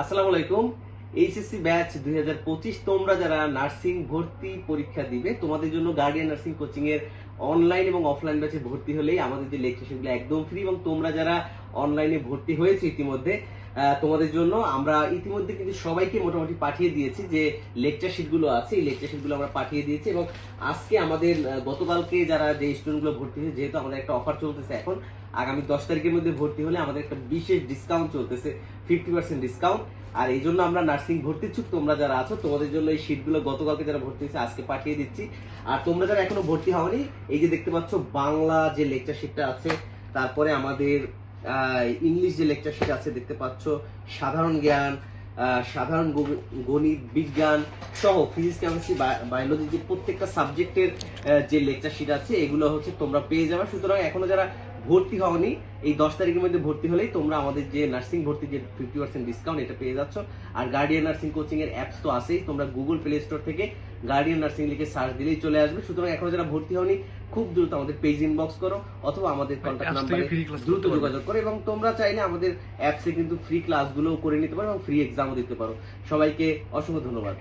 আসসালামু আলাইকুম। HSC batch দুই হাজার পঁচিশ, তোমরা যারা নার্সিং ভর্তি পরীক্ষা দিবে, তোমাদের জন্য গার্ডিয়ান নার্সিং কোচিং এর অনলাইন এবং অফলাইন ব্যাচে ভর্তি হলেই আমাদের যে লেকচার একদম ফ্রি এবং তোমরা যারা অনলাইনে ভর্তি হয়েছে ইতিমধ্যে তোমাদের জন্য আমরা ইতিমধ্যে কিন্তু সবাইকে মোটামুটি পাঠিয়ে দিয়েছি যে লেকচার শিটগুলো আছে, এই লেকচার শিটগুলো আমরা পাঠিয়ে দিয়েছি এবং আজকে আমাদের গতকালকে যারা যে স্টুডেন্টগুলো ভর্তি হয়েছে, যেহেতু আমাদের একটা অফার চলতেছে এখন, আগামী দশ তারিখের মধ্যে ভর্তি হলে আমাদের একটা বিশেষ ডিসকাউন্ট চলতেছে ফিফটি পার্সেন্ট ডিসকাউন্ট আর এই জন্য আমরা নার্সিং ভর্তি ইচ্ছুক, তোমরা যারা আছো, তোমাদের জন্য এই শীটগুলো গতকালকে যারা ভর্তি হয়েছে, আজকে পাঠিয়ে দিচ্ছি। আর তোমরা যারা এখনও ভর্তি হওনি, এই যে দেখতে পাচ্ছ, বাংলা যে লেকচার শিটটা আছে, তারপরে আমাদের ইংলিশ যে লেকচার সেটা আছে, দেখতে পাচ্ছ, সাধারণ জ্ঞান সাধারণ গণিত, বিজ্ঞান সহ ফিজিক্স কেমিস্ট্রি বায়োলজি যে প্রত্যেকটা সাবজেক্টের যে লেকচার শিট আছে, এগুলো হচ্ছে তোমরা পেয়ে যাবে। সুতরাং এখনও যারা ভর্তি হওনি। এই দশ তারিখের মধ্যে ভর্তি হলেই তোমরা আমাদের যে নার্সিং ভর্তি যে ফিফটি পার্সেন্ট ডিসকাউন্ট এটা পেয়ে যাচ্ছ। আর গার্ডিয়ান নার্সিং কোচিং এর অ্যাপস তো আছেই। তোমরা গুগল প্লে স্টোর থেকে গার্ডিয়ান নার্সিং লিখে সার্চ দিলেই চলে আসবে। সুতরাং এখনও যারা ভর্তি হওনি খুব দ্রুত আমাদের পেজ ইনবক্স করো অথবা আমাদের কন্ট্যাক্ট নাম্বারে দ্রুত যোগাযোগ করো এবং তোমরা চাইলে আমাদের অ্যাপসে কিন্তু ফ্রি ক্লাসগুলোও করে নিতে পারো এবং ফ্রি এক্সামও দিতে পারো। সবাইকে অসংখ্য ধন্যবাদ।